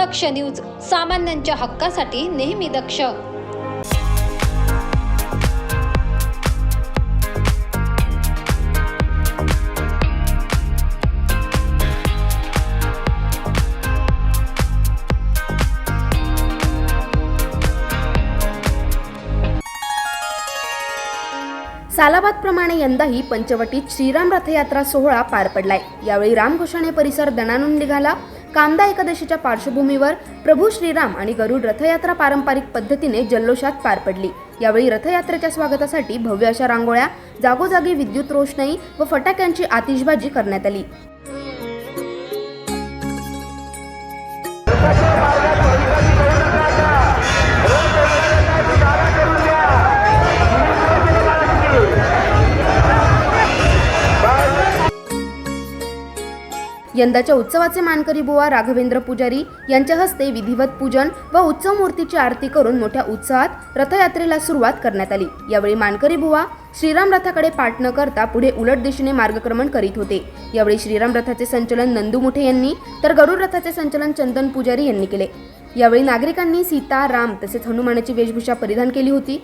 दक्ष news सामान्यांच्या हक्कासाठी नेहमी दक्ष. सालाबादप्रमाणे यंदाही पंचवटीत श्रीराम रथयात्रा सोहळा पार पडलाय. यावेळी रामघोषाणे परिसर दणानून निघाला. कांदा एकादशीच्या पार्श्वभूमीवर प्रभू श्रीराम आणि गरुड रथयात्रा पारंपरिक पद्धतीने जल्लोषात पार पडली. यावेळी रथयात्रेच्या स्वागतासाठी भव्य अशा रांगोळ्या जागोजागी विद्युत रोषणाई व फटाक्यांची आतिषबाजी करण्यात आली. यंदाच्या उत्सवाचे मानकरी बुवा राघवेंद्र पुजारी यांच्या हस्ते विधिवत पूजन व उत्सव मूर्तीची आरती करून मोठ्या उत्साहात रथयात्रेला सुरुवात करण्यात आली. यावेळी मानकरी बुवा श्रीराम रथाकडे पाठ न करता पुढे उलट दिशेने मार्गक्रमण करीत होते. यावेळी श्रीराम रथाचे संचलन नंदू मुठे यांनी तर गरुड रथाचे संचलन चंदन पुजारी यांनी केले. यावेळी नागरिकांनी सीता राम तसेच हनुमानाची वेशभूषा परिधान केली होती.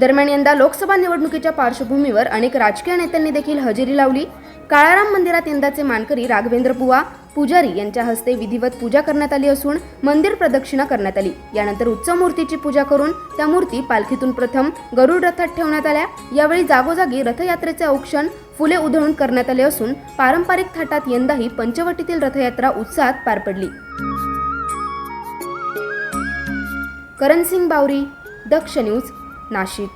दरम्यान यंदा लोकसभा निवडणुकीच्या पार्श्वभूमीवर अनेक राजकीय नेत्यांनी देखील हजेरी लावली. काळाराम मंदिरात यंदाचे मानकरी राघवेंद्र बुवा पुजारी यांच्या हस्ते विधिवत पूजा करण्यात आली असून मंदिर प्रदक्षिणा करण्यात आली. यानंतर उत्सव मूर्तीची पूजा करून त्या मूर्ती पालखीतून प्रथम गरुड रथात ठेवण्यात आल्या. यावेळी जागोजागी रथयात्रेचे औक्षण फुले उधळून करण्यात आले असून पारंपरिक थाटात यंदाही पंचवटीतील रथयात्रा उत्साहात पार पडली. करणसिंग बावरी दक्ष न्यूज नाशिक